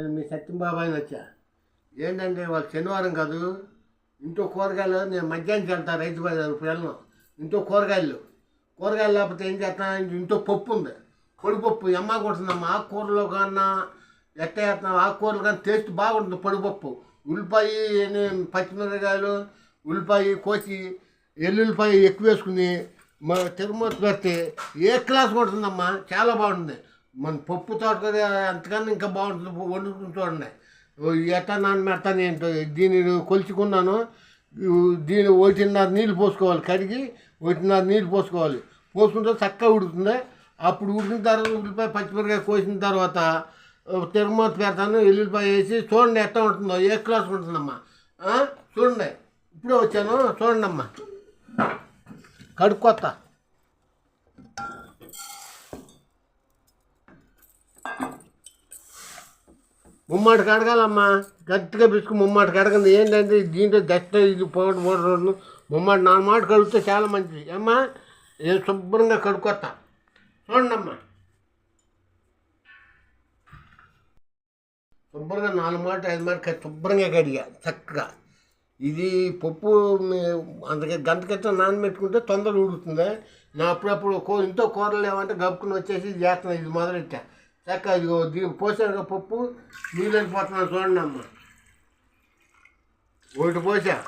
నేను మీ సత్యం బాబాయ్ వచ్చా. ఏంటంటే వాళ్ళు శనివారం కాదు ఇంట్లో కూరగాయలు నేను మధ్యాహ్నం వెళ్తా రైతు బజార్ వెళ్ళను ఇంట్లో కూరగాయలు. కూరగాయలు లేకపోతే ఏం చేస్తాను ఇంట్లో పప్పు ఉంది. పొడి పప్పు ఎమ్మ కొడుతుందమ్మా ఆకుకూరలో కన్నా ఎట్ట చేస్తున్నాం ఆకుకూరలు కానీ టేస్ట్ బాగుంటుంది పొడిపప్పు. ఉల్లిపాయ పచ్చిమిరకాయలు పచ్చిమిరపకాయలు ఉల్లిపాయ కోసి ఎల్లుల్లిపాయ ఎక్కువ వేసుకుని మా తిరుమల పెడితే ఏ క్లాస్ కొడుతుందమ్మా చాలా బాగుంటుంది. మన పప్పు తోటకూర ఎంతకన్నా ఇంకా బాగుంటుంది వండుకుని చూడండి. ఓ ఎట్ట ఏంటో దీనిని కొలుచుకున్నాను. దీని ఒకటిన్నర నీళ్ళు పోసుకోవాలి కడిగి ఒకటిన్నర నీళ్ళు పోసుకోవాలి. పోసుకుంటే చక్కగా ఉడుతుంది అప్పుడు ఉడికిన తర్వాత ఉల్లిపాయ పచ్చిమిరకాయ కోసిన తర్వాత తిరుమత పెడతాను ఎల్లుల్లిపాయ వేసి చూడండి ఎట్లా ఉంటుందో ఏ క్లాస్ ఉంటుందమ్మా? చూడండి. ఇప్పుడే వచ్చాను చూడండి అమ్మా కడుక్కొత్త. ముమ్మాట కడగాలమ్మా. గట్టిగా పిసుకు ముమ్మాట కడగండి. ఏంటంటే దీంట్లో దట్ట ఇది పౌడర్ పౌడర్ ముమ్మాట నాలుగు మాట కడిగితే చాలా మంచిది. అమ్మా నేను శుభ్రంగా కడుక్కొస్తా. చూడండమ్మా. శుభ్రంగా నాలుగు మాట ఐదు మాట శుభ్రంగా కడిగా చక్కగా. ఇది పప్పు అందుకే గంట క్రితం నానబెట్టుకుంటే తొందరగా ఉడుతుంది నా అప్పుడప్పుడు ఇంత ఇంట్లో కూరలు ఏమంటే గప్పుకుని వచ్చేసి చేస్తున్నాను ఇది మొదలెట్టా. చక్క ఇదిగో దీని పోసాను పప్పు నీళ్ళని పోతున్నాను చూడండి అమ్మ. ఒకటి పోసా.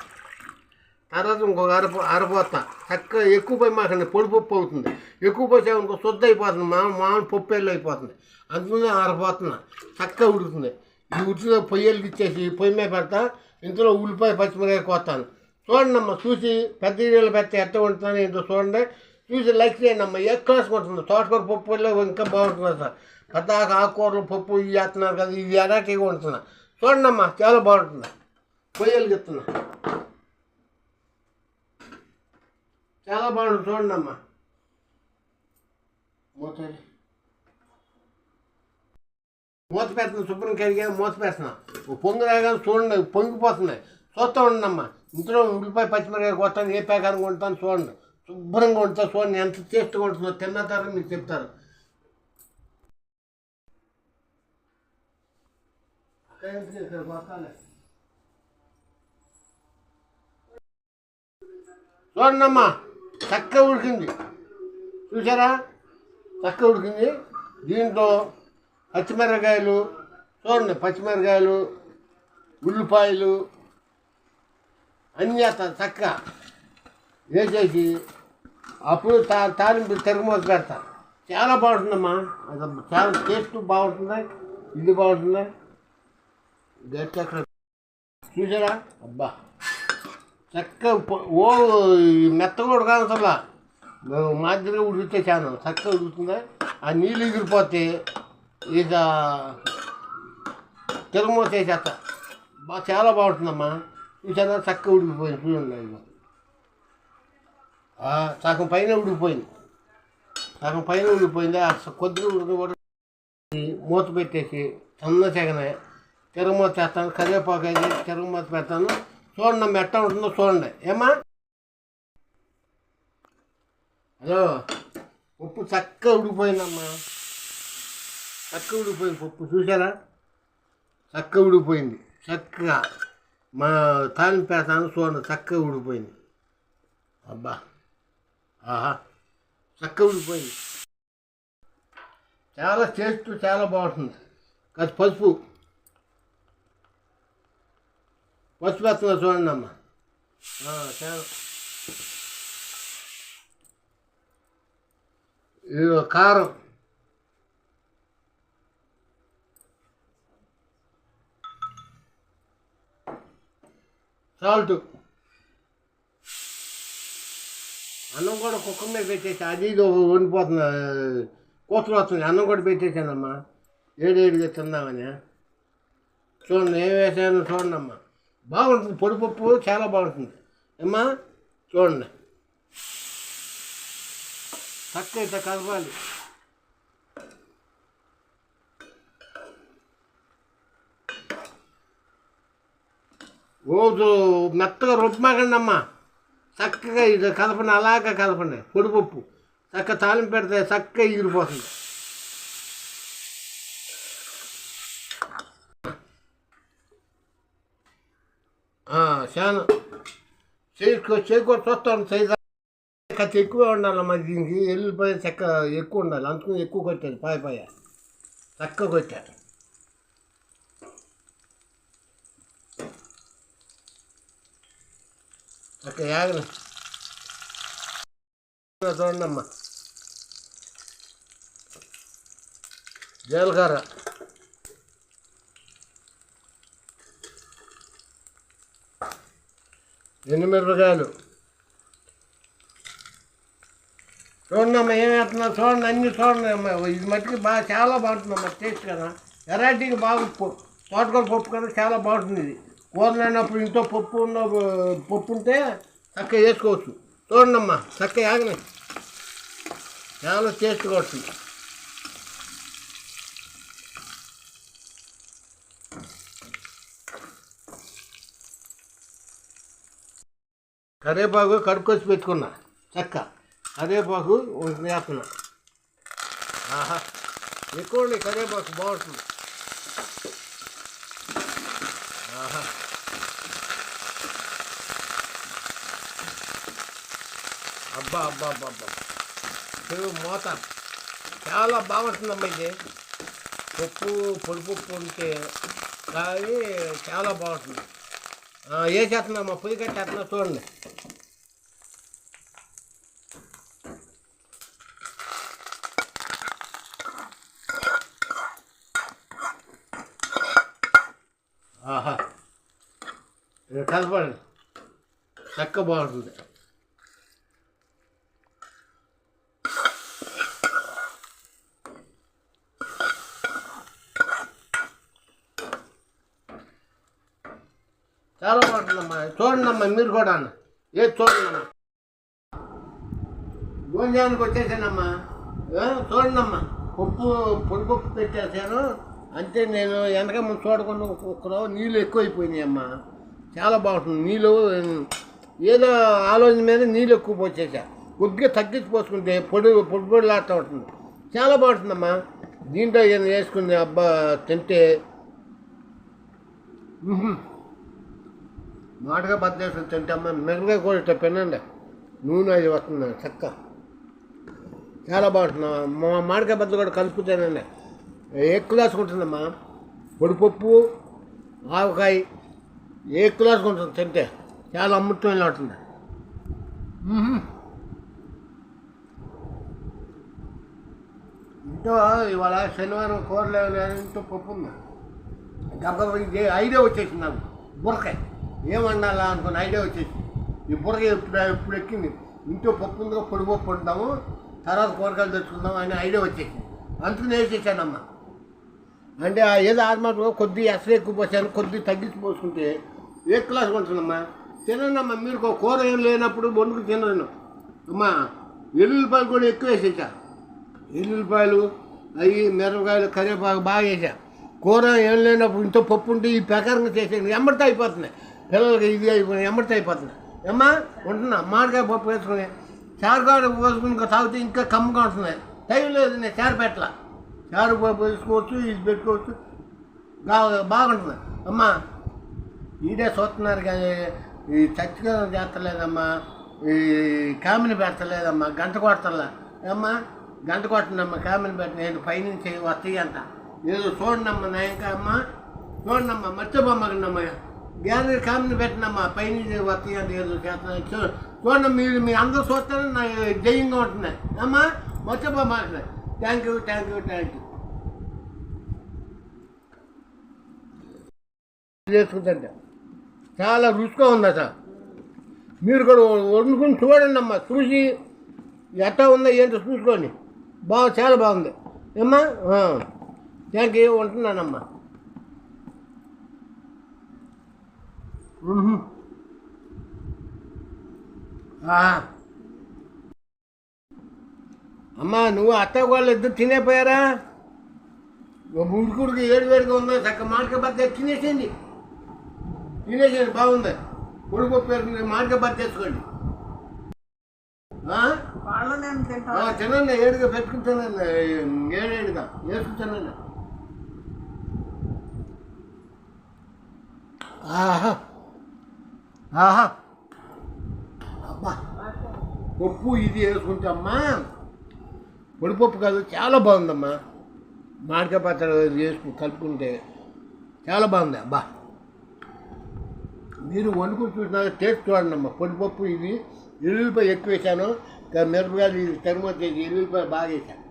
తర్వాత ఇంకొక అర అరపోతా చక్కగా ఎక్కువ పోయి మాకండి పొడి పప్పు అవుతుంది. ఎక్కువ పోసా ఇంకో శుద్ధ అయిపోతుంది. మా మామూలు పప్పు వెళ్ళి అయిపోతుంది. అందుకనే అరపోతున్నా చక్కగా ఉడుకుతుంది ఈ ఉడిచిన పొయ్యలు ఇచ్చేసి పొయ్యి మీద పెడతా. ఇందులో ఉల్లిపాయ పచ్చిమిరకాయ కోస్తాను. చూడండి అమ్మ చూసి పెద్ద నీళ్ళు పెడితే ఎట్ట వండుతాను ఏంటో చూడండి. చూసి లైక్ చేయండి అమ్మ. ఏ క్లాస్ ఉంటుంది తోటకూర పప్పు వల్ల ఇంకా బాగుంటుంది సార్? పెద్ద ఆకుకూరలు పప్పు ఇవి చేస్తున్నారు కదా ఇవి ఎలాంటివి వండుతున్నా చూడండమ్మా చాలా బాగుంటుంది. పొయ్యలు ఇస్తున్నా చాలా బాగుంటుంది చూడండమ్మా మూత మూత పెడుతున్నా శుభ్రం కడిగా మూత పెడుతున్నా. ఓ పొంగు రాగానే చూడండి పొంగిపోతున్నాయి. చూస్తూ ఉండమ్మా ఇంట్లో ఉల్లిపాయ పచ్చిమిరకాయ కొట్టాను ఏ పేకారం కొంటాను చూడండి. శుభ్రంగా ఉంటా చూడండి ఎంత టేస్ట్గా ఉంటుందో తిన్న తర్వాత మీకు చెప్తారు. అక్కడ ఎందుకు ఇక్కడ చక్కగా ఉడికింది. చూసారా చక్కగా ఉడికింది. దీంట్లో పచ్చిమిరకాయలు చూడండి పచ్చిమిరకాయలు ఉల్లిపాయలు అన్నీ వేస్తాను చక్కగా వేసేసి అప్పుడు తా తాలింపు తిరగమోత పెడతా. చాలా బాగుంటుందమ్మా. అది చాలా టేస్ట్ బాగుంటుంది. ఇది బాగుంటుంది. గట్టి అక్కడ చూసారా? అబ్బా. చక్కగా ఓ ఈ మెత్తగా అసలు. మేము మాదిరిగా ఉడికితే చాను చక్కగా ఉడుకుతుందా. ఆ నీళ్ళు ఎగిరిపోతే ఇక తిరగమూత వేసేస్తా బాగా చాలా బాగుంటుందమ్మా. చూసారా? చక్కగా ఉడికిపోయింది. చూడండి ఇక సగం పైన ఉడికిపోయింది. సగం పైన ఉడికిపోయింది. ఆ కొద్దిగా ఉడికి ఉడికి మూత పెట్టేసి సన్న చెగనే తిరుమల చేస్తాను కరివేపాకు అయితే తిరగమూత పెడతాను. చూడండి అమ్మ ఎట్ట ఉంటుందో చూడండి. ఏమా హలో ఉప్పు చక్కగా ఉడిపోయిందమ్మా చక్కగా ఉడిపోయింది పప్పు చూసారా చక్కగా ఉడిపోయింది చక్కగా మా తాలింపు పెడతాను చూడండి చక్కగా ఉడిపోయింది అబ్బా ఆహా చక్క ఉడిపోయింది చాలా టేస్ట్ చాలా బాగుంటుంది. కాదు పసుపు. పసుపు వేస్తున్నా చూడండి అమ్మ ఇదిగో కారం. సాల్ట్. అన్నం కూడా కుక్కర్ మీద పెట్టేసి అది ఇది వండిపోతుంది కూతురు వస్తుంది అన్నం కూడా పెట్టేసానమ్మా ఏడేడుగా తిందామని. చూడండి ఏం వేసాను చూడండి అమ్మా బాగుంటుంది. పొడిపప్పు చాలా బాగుంటుంది. అమ్మా చూడండి. చక్క ఇట్లా కలపాలి. రోజు మెత్తగా రుబ్బమాకండి అమ్మా చక్కగా ఇది కలపండి. అలాగా కలపండి. పొడిపప్పు చక్క తాలింపు పెడితే చక్కగా ఎగిరిపోతుంది చాలా. చేసుకో చేకూర చూస్తాను సైజు. కత్తి ఎక్కువ ఉండాలి మరి దీనికి. ఎల్లిపాయ చెక్క ఎక్కువ ఉండాలి. అందుకని ఎక్కువ కొట్టాను పాయ పాయ చక్క కొట్టాను చక్క యాగన. చూడండమ్మా జీలకర్ర ఎండుమిరపకాయలు చూడండి అమ్మా ఏం వేస్తున్నా చూడండి అన్ని చూడండి అమ్మా. ఇది మట్టికి బాగా చాలా బాగుంటుంది అమ్మా టేస్ట్ కదా. వెరైటీకి బాగా పప్పు తోటకూర పప్పు కదా చాలా బాగుంటుంది ఇది. కూరలు అయినప్పుడు ఇంట్లో పప్పు ఉన్న పప్పు ఉంటే చక్కగా వేసుకోవచ్చు. చూడండి అమ్మా చక్కగా ఆగని చాలా టేస్ట్గా వస్తుంది. కరేపాకు కడుక్కొచ్చి పెట్టుకున్నా చక్క. కరేపాకు వేస్తున్నా ఆహా. ఎక్కువ ఉండి బాగుంటుంది. ఆహా. అబ్బా అబ్బా అబ్బా అబ్బా. చెరువు మూత. చాలా బాగుంటుందమ్మా ఇది. పప్పు పొడిపప్పు ఉంటే కానీ చాలా బాగుంటుంది. వేసేస్తున్నామా పొయ్యి కట్టేస్తున్నా చూడండి. ఆహా. ఇది కలపండి. చక్క బాగుంటుంది చాలా బాగుంటుందమ్మా చూడండమ్మా మీరు కూడా ఏది చూడండమ్మా భోజనానికి వచ్చేసానమ్మా. చూడండమ్మా ఉప్పు పొడి పప్పు పెట్టేశాను. అంటే నేను వెనక ముందు చూడకుండా ఒక్కరో నీళ్ళు ఎక్కువైపోయినాయమ్మా. చాలా బాగుంటుంది. నీళ్ళు ఏదో ఆలోచన మీద నీళ్ళు ఎక్కువ పోసేసా. కొద్దిగా తగ్గించి పోసుకుంటే పొడి పొడి పొడిలాడుతూ ఉంటుంది. చాలా బాగుంటుందమ్మా. దీంట్లో ఏదైనా వేసుకుని అబ్బా తింటే. మాటగా బద్దలేసి తింటే అమ్మ మెరుగ్గా కూడా ఇట్లా పెనండి నూనె అది వస్తుంది? చక్క. చాలా బాగుంటుంది మా మామిడికాయ బద్దలు కూడా కలుపుతానండి. ఏ క్లాస్ ఉంటుందమ్మా పొడిపప్పు ఆవకాయ ఏ క్లాస్ ఉంటుంది తింటే? చాలా అమృతమైన ఉంటుంది. ఇంట్లో ఇవాళ శనివారం కూరలు ఇంట్లో పప్పు ఉంది గబ్బ ఐడియా వచ్చేసింది నాకు. బుర్రకాయ. ఏమన్నాలా అనుకున్న ఐడియా వచ్చేసి ఈ బుర్ర ఎప్పుడు ఎప్పుడు ఎక్కింది. ఇంట్లో పప్పు ఉందిగా పొడి పప్పు వండుతాము తర్వాత కూరగాయలు తెచ్చుకుందాం అనే ఐడియా వచ్చేసింది. అందుకని వేసేసానమ్మా అంటే ఏదో ఆత్మహత్య కొద్ది అసలు ఎక్కువ పోసాను కొద్ది తగ్గించి పోసుకుంటే ఏ క్లాస్ ఉంటుందమ్మా తినండమ్మా మీరు కూర ఏం లేనప్పుడు వండుకు తినను. అమ్మా ఎల్లుల్లిపాయలు కూడా ఎక్కువ వేసేసా. ఎల్లుల్లిపాయలు అవి మిరపకాయలు కరివేపాకు బాగా వేసా. కూర ఏం లేనప్పుడు ఇంత పప్పు ఉంటే ఈ ప్రకారంగా చేసేది ఎమ్మడితే అయిపోతున్నాయి. పిల్లలకి ఇది అయిపోయినాయి ఎమ్మడితే అయిపోతున్నాయి అమ్మా ఉంటున్నా. మామిడికాయ పప్పు వేసుకుని చారుకాయ పోసుకుని ఇంకా తాగితే ఇంకా కమ్మగా ఉంటున్నాయి టైం లేదు నేను చారు పెట్టలా. చారు పప్పు వేసుకోవచ్చు ఇది పెట్టుకోవచ్చు. బాగా బాగుంటుంది. అమ్మా ఈడే చూస్తున్నారు కానీ ఈ చచ్చిగా చేస్తలేదమ్మా. ఈ కామెని పెడతలేదమ్మా. గంట కొడతలే. అమ్మా గంట కొట్టనమ్మా కామెని పెట్ట నేను పైనుంచి వస్తాయి అంట. ఏదో చూడండమ్మా నా ఇంకా అమ్మా చూడండమ్మా గ్యాలరీ కామెంట్ పెట్టినమ్మా పైనుంచి వస్తాయి అంటే ఏదో చేస్తాను చూడండి మీరు మీ అందరూ చూస్తారని నాకు జయంగా ఉంటున్నాయి. అమ్మా మర్చిపోమ్మకండి thank you thank you thank you చేసుకుంటే చాలా రుచిగా ఉందట మీరు కూడా వండుకుని చూడండి అమ్మా చూసి ఎట్టా ఉందో ఏంటో చూసుకోండి బాగా చాలా బాగుంది. ఏమ్మా? థ్యాంక్ యూ ఉంటున్నానమ్మా మ్మ్. ఆ. అమ్మా నువ్వు అత్త వాళ్ళు ఇద్దరు తినేపోయారా? ముడుకుడికి ఏడు వేడిగా ఉందో చక్క మామిడికాయ బద్ద తినేసేయండి. తినేసేయండి బాగుంది. ఉడిపప్పు వేసుకుని మామిడికాయ బద్ద తెచ్చుకోండి. తినండి ఏడుగా పెట్టుకుంటానండి ఏడేడుగా వేసుకుంటానండి ఆహా. ఆహా. అబ్బా పప్పు ఇది వేసుకుంటే అమ్మా పొడిపప్పు కాదు చాలా బాగుందమ్మా. మామిడికాయ పచ్చడి వేసుకుని కలుపుకుంటే చాలా బాగుంది అబ్బా. మీరు వండుకుని చూసినాక టేస్ట్ చూడండి అమ్మా పొడిపప్పు ఇది ఎల్లుల్లిపాయ ఎక్కువ వేసాను మిరపకాయలు ఇది తరువాత ఎల్లుల్లిపాయ బాగా వేసాను.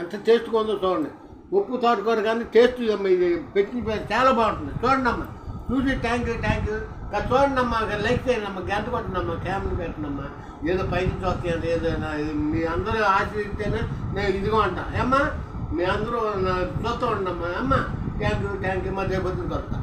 ఎంత టేస్ట్గా ఉందో చూడండి. ఉప్పు తోటకూర కానీ టేస్ట్ అమ్మ ఇది పెట్టిన చాలా బాగుంటుంది. చూడండి అమ్మా చూసి థ్యాంక్ యూ థ్యాంక్ యూ చూడండి అమ్మా లైక్ చేయండి అమ్మ గంట కొట్టండి క్యామెరా పెట్టండి ఏదో పైకి చూస్తాను ఏదైనా మీ అందరూ ఆశ్రయిస్తేనే నేను ఇదిగో అంటా. ఏమ్మా? మీ అందరూ చూస్తూ ఉండమ్మా అమ్మ థ్యాంక్ యూ థ్యాంక్ యూ మా రేపు వస్తా